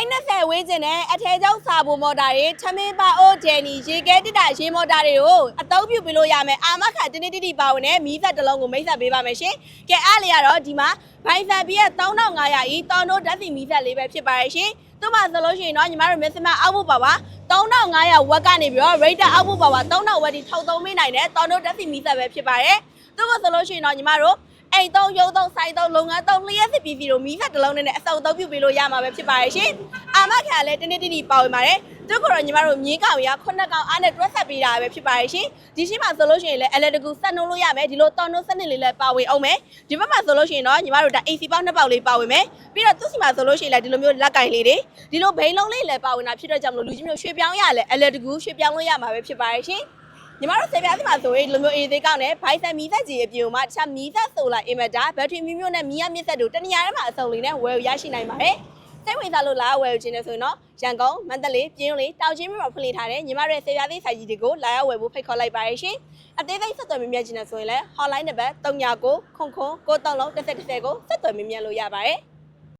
သိန်း20ဝန်းကျင်နဲ့အထည်ချုပ်စာပုံမော်တာတွေချမင်းပါအိုဂျယ်နီရေခဲတစ်တာရေမော်တာတွေကိုအသုံးပြုပြီးလို့ရမယ်အာမခံတင်းတင်းတိတိပါဝင်နဲ့မီးသက်တစ်လုံးကိုမိတ်ဆက်ပေးပါမယ်ရှင်ကဲအားလေကတော့ဒီမှာဘိုင်ဆန်ပြည့်3500ဤတောင်းတို့ဓာတ်စီမီးသက်လေးပဲဖြစ်ပါရဲ့ရှင်သူ့မှာဆိုလို့ရှိရင်တော့ညီမတို့ maximum အောက်ဖို့ပါပါ3500ဝက်ကနေပြီးတော့ rate အောက်ဖို့ပါပါ3000ဝက်ဒီထောက်သုံးမိနိုင်တဲ့တောင်းတို့ဓာတ်စီမီးသက်ပဲဖြစ်ပါရဲ့သူ့ကိုဆိုလို့ရှိရင်တော့ညီမတို့ အိမ်သုံးရုံးသုံးဆိုင်သုံးလုပ်ငန်းသုံးလျှက်စစ်ပြည်စီတို့မိသက်တစ်လုံးနဲ့အစုံအသုံးပြုပေးလို့ရမှာပဲဖြစ်ပါရဲ့ရှင်။အာမခံလည်းတနေ့တနေ့ပါဝင်ပါတယ်။သူကတော့ညီမတို့မြင်းကောင်ရခုနှစ်ကောင်အားနဲ့တွဲဆက်ပေးတာပဲဖြစ်ပါရဲ့ရှင်။ဒီရှိမှဆိုလို့ရှိရင်လည်းအလက်တကူဆက်နှုံးလို့ရမယ်ဒီလိုတောင်းနှုံးစနစ်လေးလည်းပါဝင်အောင်မယ်။ဒီဘက်မှာဆိုလို့ရှိရင်တော့ညီမတို့ဒါ AC ပေါက်နှစ်ပေါက်လေးပါဝင်မယ်။ပြီးတော့သူ့စီမှာဆိုလို့ရှိရင်လည်းဒီလိုမျိုးလက်ကင်လေးတွေဒီလိုဘိန်းလုံးလေးလည်းပါဝင်တာဖြစ်တော့ကြောင့်မလို့လူကြီးမျိုးရွှေပြောင်းရလဲအလက်တကူရွှေပြောင်းလို့ရမှာပဲဖြစ်ပါရဲ့ရှင်။ ညီမတို့ဆေးပြားစီမှာဆိုရင်ဒီလိုမျိုးအေးသေးကောင်းနဲ့ဘိုင်ဆန်မီသက်ကြီးအပြင်မှာတခြားမီသက်ဆိုလာအင်မတာဘက်ထရီမျိုးမျိုးနဲ့မီးရမြင့်ဆက်တို့တနေရာထဲမှာအစုံလေးနဲ့ဝယ်ယူရရှိနိုင်ပါတယ်။စိတ်ဝင်စားလို့လာဝယ်ယူခြင်းနဲ့ဆိုရင်တော့ရန်ကုန်မန္တလေးပြင်းဦးလေးတောင်ချင်းမြို့မှာဖွင့်လှစ်ထားတဲ့ညီမတို့ရဲ့ဆေးပြားသေးဆိုင်ကြီးတွေကိုလာရောက်ဝယ်ဖို့ဖိတ်ခေါ်လိုက်ပါရရှင်။အသေးစိတ်ဆက်သွယ်မြင်မြတ်ခြင်းနဲ့ဆိုရင်လည်း hotline နံပါတ်3999 9330 1010ကိုဆက်သွယ်မြင်မြတ်လို့ရပါတယ်။